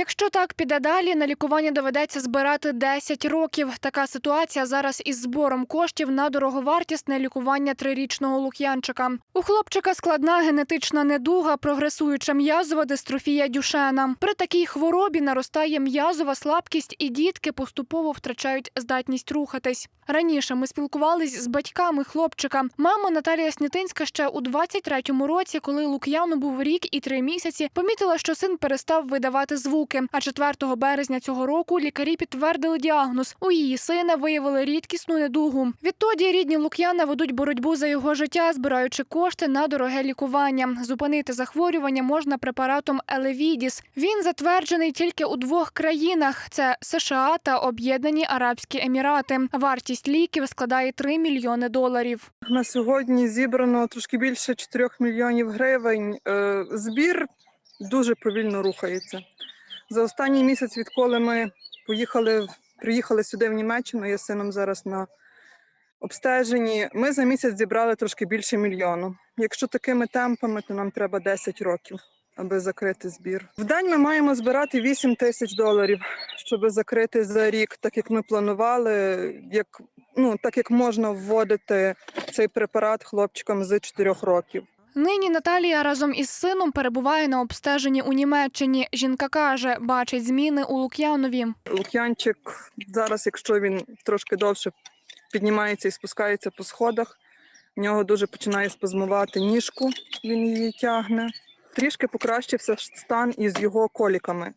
Якщо так піде далі, на лікування доведеться збирати 10 років. Така ситуація зараз із збором коштів на дороговартісне лікування трирічного лук'янчика. У хлопчика складна генетична недуга, прогресуюча м'язова дистрофія Дюшена. При такій хворобі наростає м'язова слабкість, і дітки поступово втрачають здатність рухатись. Раніше ми спілкувались з батьками хлопчика. Мама Наталія Снятинська ще у 23-му році, коли Лук'яну був рік і три місяці, помітила, що син перестав видавати звуки. А 4 березня цього року лікарі підтвердили діагноз. У її сина виявили рідкісну недугу. Відтоді рідні Лук'яна ведуть боротьбу за його життя, збираючи кошти на дороге лікування. Зупинити захворювання можна препаратом Елевідіс. Він затверджений тільки у двох країнах: це США та Об'єднані Арабські Емірати. Вартість ліків складає 3 мільйони доларів. На сьогодні зібрано трошки більше 4 мільйонів гривень. Е, Збір дуже повільно рухається. За останній місяць, відколи ми поїхали, приїхали сюди в Німеччину, я з сином зараз на обстеженні. Ми за місяць зібрали трошки більше мільйону. Якщо такими темпами, то нам треба 10 років, аби закрити збір. В день ми маємо збирати 8 тисяч доларів, щоб закрити за рік, так як ми планували, як ну так як можна вводити цей препарат хлопчикам з 4 років. Нині Наталія разом із сином перебуває на обстеженні у Німеччині. Жінка каже, бачить зміни у Лук'янові. Лук'янчик зараз, якщо він трошки довше піднімається і спускається по сходах, в нього дуже починає спазмувати ніжку, він її тягне. Трішки покращився стан із його коліками.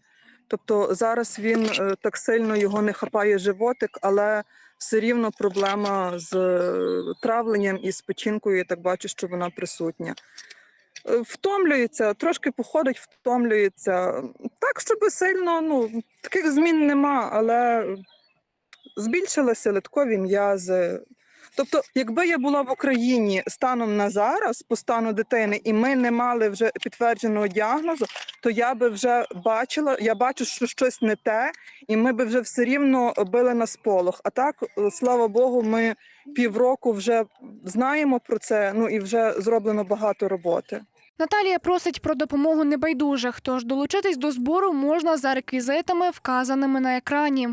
Тобто зараз він е, так сильно його не хапає животик, але все рівно проблема з е, травленням і з печінкою, я так бачу, що вона присутня. Е, Втомлюється, трошки походить, втомлюється. Так, щоб сильно, ну, таких змін нема, але збільшилися литкові м'язи. Тобто, якби я була в Україні станом на зараз, по стану дитини, і ми не мали вже підтвердженого діагнозу, то я би вже бачила, я бачу, що щось не те, і ми би вже все рівно били на сполох. А так, е, слава Богу, ми півроку вже знаємо про це, ну і вже зроблено багато роботи. Наталія просить про допомогу небайдужих, тож долучитись до збору можна за реквізитами, вказаними на екрані.